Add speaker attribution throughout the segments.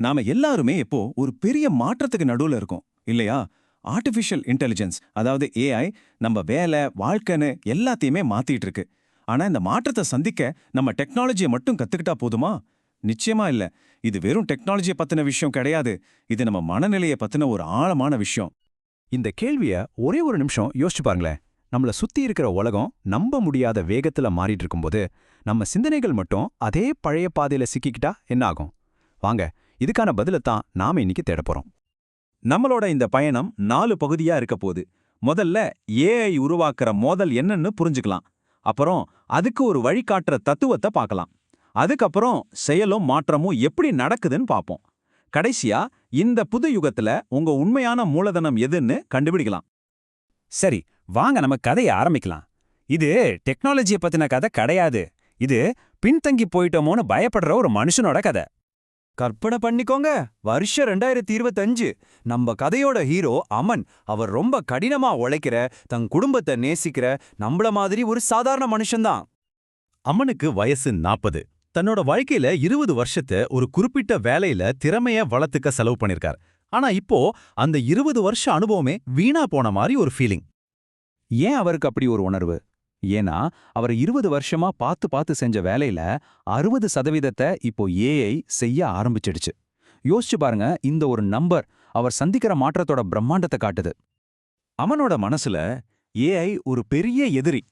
Speaker 1: நாம எல்லாருமே இப்போ ஒரு பெரிய மாற்றத்துக்கு நடுவுல இருக்கோம் இல்லையா? ஆர்டிஃபிஷியல் இன்டெலிஜென்ஸ் அதாவது ஏஐ நம்ம வேலை வாழ்க்கைன்னு எல்லாத்தையுமே மாத்திட்டு இருக்கு. ஆனா இந்த மாற்றத்தை சந்திக்க நம்ம டெக்னாலஜியை மட்டும் கத்துக்கிட்டா போதுமா? நிச்சயமா இல்ல. இது வெறும் டெக்னாலஜியை பத்தின விஷயம் கிடையாது. இது நம்ம மனநிலையை பத்தின ஒரு ஆழமான விஷயம்.
Speaker 2: இந்த கேள்விய ஒரே ஒரு நிமிஷம் யோசிச்சு பாருங்களேன். நம்மள சுத்தி இருக்கிற உலகம் நம்ப முடியாத வேகத்துல மாறிட்டு இருக்கும்போது நம்ம சிந்தனைகள் மட்டும் அதே பழைய பாதையில சிக்கிக்கிட்டா என்ன ஆகும்? வாங்க இதுக்கான பதிலைத்தான் நாம இன்னைக்கு தேட போறோம்.
Speaker 3: நம்மளோட இந்த பயணம் நாலு பகுதியா இருக்க போகுது. முதல்ல ஏஐ உருவாக்குற மோதல் என்னன்னு புரிஞ்சுக்கலாம். அப்புறம் அதுக்கு ஒரு வழிகாட்டுற தத்துவத்தை பார்க்கலாம். அதுக்கப்புறம் செயலும் மாற்றமும் எப்படி நடக்குதுன்னு பார்ப்போம். கடைசியா இந்த புது யுகத்துல உங்க உண்மையான மூலதனம் எதுன்னு கண்டுபிடிக்கலாம்.
Speaker 2: சரி வாங்க நம்ம கதையை ஆரம்பிக்கலாம். இது டெக்னாலஜியை பத்தின கதை கிடையாது. இது பின்தங்கி போயிட்டோமோன்னு பயப்படுற ஒரு மனுஷனோட கதை.
Speaker 4: கற்பனை பண்ணிக்கோங்க. வருஷம் ரெண்டாயிரத்தி இருபத்தஞ்சு. நம்ம கதையோட ஹீரோ அமன். அவர் ரொம்ப கடினமா உழைக்கிற தன் குடும்பத்தை நேசிக்கிற நம்மள மாதிரி ஒரு சாதாரண மனுஷன்தான்.
Speaker 3: அம்மனுக்கு வயசு நாற்பது தன்னோட வாழ்க்கையில இருபது வருஷத்தை ஒரு குறிப்பிட்ட வேலையில திறமைய வளர்த்துக்க செலவு பண்ணிருக்கார். ஆனா இப்போ அந்த இருபது வருஷ அனுபவமே வீணா போன மாதிரி ஒரு ஃபீலிங்
Speaker 2: ஏன் அவருக்கு அப்படி ஒரு உணர்வு? ஏன்னா அவர் இருபது வருஷமா பார்த்து பார்த்து செஞ்ச வேலையில அறுபது சதவீதத்தை இப்போ ஏஐ செய்ய ஆரம்பிச்சிடுச்சு. யோசிச்சு பாருங்க இந்த ஒரு நம்பர் அவர் சந்திக்கிற மாற்றத்தோட பிரம்மாண்டத்தை காட்டுது.
Speaker 3: அவனோட மனசுல ஏஐ ஒரு பெரிய எதிரி.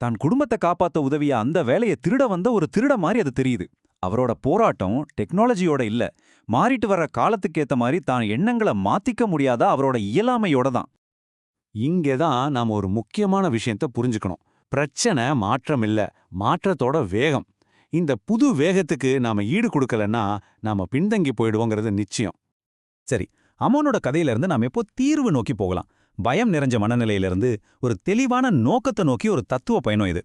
Speaker 3: தான் குடும்பத்தை காப்பாத்த உதவிய அந்த வேலையை திருட வந்த ஒரு திருட மாதிரி அது தெரியுது. அவரோட போராட்டம் டெக்னாலஜியோட இல்ல. மாறிட்டு வர்ற காலத்துக்கு ஏத்த மாதிரி தான் எண்ணங்களை மாத்திக்க முடியாத அவரோட இயலாமையோட தான். இங்கே தான் நாம ஒரு முக்கியமான விஷயத்த புரிஞ்சுக்கணும். பிரச்சனை மாற்றம் இல்ல மாற்றத்தோட வேகம். இந்த புது வேகத்துக்கு நாம ஈடு கொடுக்கலன்னா நாம பின்தங்கி போயிடுவோங்கிறது நிச்சயம். சரி அமோனோட கதையிலிருந்து நாம எப்போ தீர்வு நோக்கி போகலாம். பயம் நிறைஞ்ச மனநிலையிலிருந்து ஒரு தெளிவான நோக்கத்தை நோக்கி ஒரு தத்துவ பயணம் இது.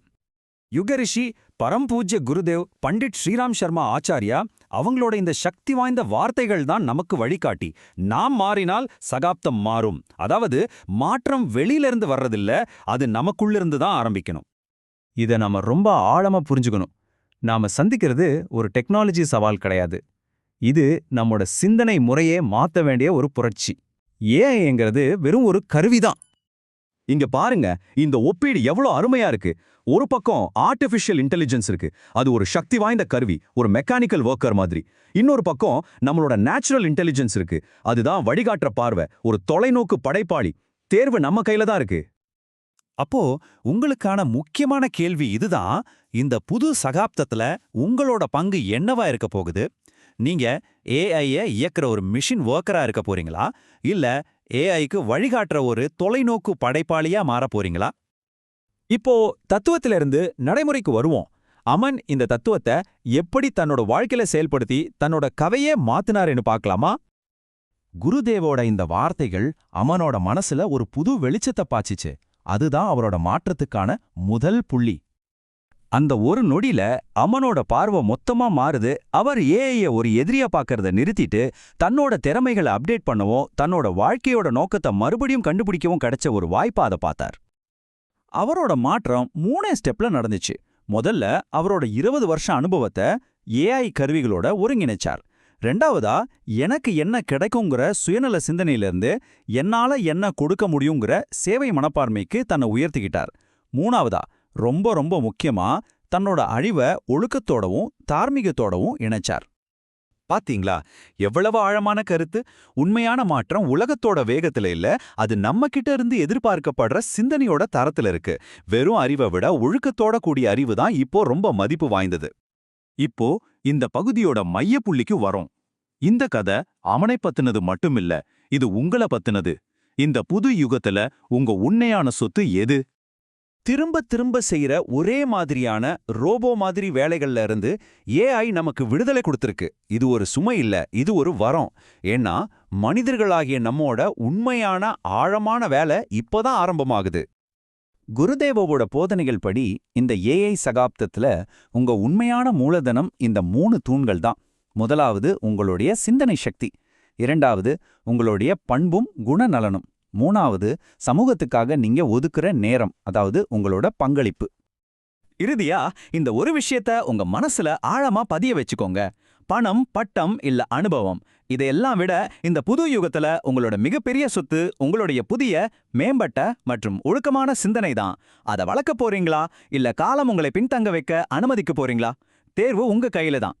Speaker 4: யுகரிஷி பரம்பூஜ்ய குருதேவ் பண்டிட் ஸ்ரீராம் சர்மா ஆச்சாரியா அவங்களோட இந்த சக்தி வாய்ந்த வார்த்தைகள் தான் நமக்கு வழிகாட்டி. நாம் மாறினால் சகாப்தம் மாறும். அதாவது மாற்றம் வெளியிலிருந்து வர்றதில்ல அது நமக்குள்ளிருந்து தான் ஆரம்பிக்கணும்.
Speaker 2: இதை நாம ரொம்ப ஆழமா புரிஞ்சுக்கணும். நாம சந்திக்கிறது ஒரு டெக்னாலஜி சவால் கிடையாது. இது நம்மோட சிந்தனை முறையே மாத்த வேண்டிய ஒரு புரட்சி. ஏஐங்கிறது வெறும் ஒரு கருவிதான்.
Speaker 3: இங்க பாருங்க இந்த ஒப்பீடு எவ்வளவு அருமையா இருக்கு. ஒரு பக்கம் ஆர்டிஃபிஷியல் இன்டெலிஜென்ஸ் இருக்கு. அது ஒரு சக்தி வாய்ந்த கருவி ஒரு மெக்கானிக்கல் ஒர்க்கர் மாதிரி. இன்னொரு பக்கம் நம்மளோட நேச்சுரல் இன்டெலிஜென்ஸ் இருக்கு. அதுதான் வழிகாட்டுற பார்வை ஒரு தொலைநோக்கு படைப்பாளி. தேர்வு நம்ம கையில தான் இருக்கு.
Speaker 4: அப்போ உங்களுக்கான முக்கியமான கேள்வி இதுதான். இந்த புது சகாப்தத்துல உங்களோட பங்கு என்னவா இருக்க போகுது? நீங்க ஏஐய இயக்குற ஒரு மிஷின் ஒர்க்கரா இருக்க போறீங்களா? இல்ல ஏஐக்கு வழிகாட்டுற ஒரு தொலைநோக்கு படைப்பாளியா மாறப் போறீங்களா? இப்போ தத்துவத்திலிருந்து நடைமுறைக்கு வருவோம். அமன் இந்த தத்துவத்தை எப்படி தன்னோட வாழ்க்கையில செயல்படுத்தி தன்னோட கவையே மாத்தினாருன்னு பார்க்கலாமா?
Speaker 3: குருதேவோட இந்த வார்த்தைகள் அமனோட மனசுல ஒரு புது வெளிச்சத்தை பாய்ச்சிச்சு. அதுதான் அவரோட மாற்றத்துக்கான முதல் புள்ளி.
Speaker 4: அந்த ஒரு நொடியில அமனோட பார்வை மொத்தமா மாறுது. அவர் ஏஐய ஒரு எதிரியா பாக்கிறத நிறுத்திட்டு தன்னோட திறமைகளை அப்டேட் பண்ணவும் தன்னோட வாழ்க்கையோட நோக்கத்தை மறுபடியும் கண்டுபிடிக்கவும் கிடைச்ச ஒரு வாய்ப்பா அதை பார்த்தார். அவரோட மாற்றம் மூணே ஸ்டெப்ல நடந்துச்சு. முதல்ல அவரோட இருபது வருஷம் அனுபவத்தை ஏஐ கருவிகளோட ஒருங்கிணைச்சார். ரெண்டாவதா எனக்கு என்ன கிடைக்குங்கிற சுயநல சிந்தனையிலிருந்து என்னால என்ன கொடுக்க முடியுங்கிற சேவை மனப்பான்மைக்கு தன்னை உயர்த்திக்கிட்டார். மூணாவதா ரொம்ப ரொம்ப முக்கியமா தன்னோட அழிவை ஒழுக்கத்தோடவும் தார்மீகத்தோடவும் இணைச்சார். பாத்தீங்களா? எவ்வளவு ஆழமான கருத்து? உண்மையான மாற்றம் உலகத்தோட வேகத்துல இல்ல அது நம்ம கிட்ட இருந்து எதிர்பார்க்கப்படுற சிந்தனையோட தரத்துல இருக்கு. வெறும் அறிவை விட ஒழுக்கத்தோட கூடிய அறிவு தான் இப்போ ரொம்ப மதிப்பு வாய்ந்தது. இப்போ இந்த பகுதியோட மையப்புள்ளிக்கு வரோம். இந்த கதை அவனை பத்தினது மட்டுமில்ல இது உங்கள பத்தினது. இந்த புது யுகத்துல உங்க உண்மையான சொத்து எது? திரும்ப திரும்ப செய்யற ஒரே மாதிரியான ரோபோ மாதிரி வேலைகள்ல இருந்து ஏஐ நமக்கு விடுதலை கொடுத்திருக்கு. இது ஒரு சுமை இல்ல இது ஒரு வரம். ஏன்னா மனிதர்களாகிய நம்மோட உண்மையான ஆழமான வேலை இப்பதான் ஆரம்பமாகுது. குருதேவோட போதனைகள் படி இந்த ஏஐ சகாப்தத்துல உங்க உண்மையான மூலதனம் இந்த மூணு தூண்கள் தான். முதலாவது உங்களுடைய சிந்தனை சக்தி. இரண்டாவது உங்களுடைய பண்பும் குணநலனும். மூணாவது சமூகத்துக்காக நீங்க ஒதுக்குற நேரம் அதாவது உங்களோட பங்களிப்பு. இறுதியா இந்த ஒரு விஷயத்த உங்க மனசுல ஆழமா பதிய வச்சுக்கோங்க.
Speaker 5: பணம் பட்டம் இல்ல அனுபவம் இதையெல்லாம் விட இந்த புது யுகத்துல உங்களோட மிகப்பெரிய சொத்து உங்களுடைய புதிய மேம்பட்ட மற்றும் ஒழுக்கமான சிந்தனை தான். அதை வளர்க்க போறீங்களா? இல்ல காலம் உங்களை பின்தங்க வைக்க அனுமதிக்க போறீங்களா? தேர்வு உங்க கையில தான்.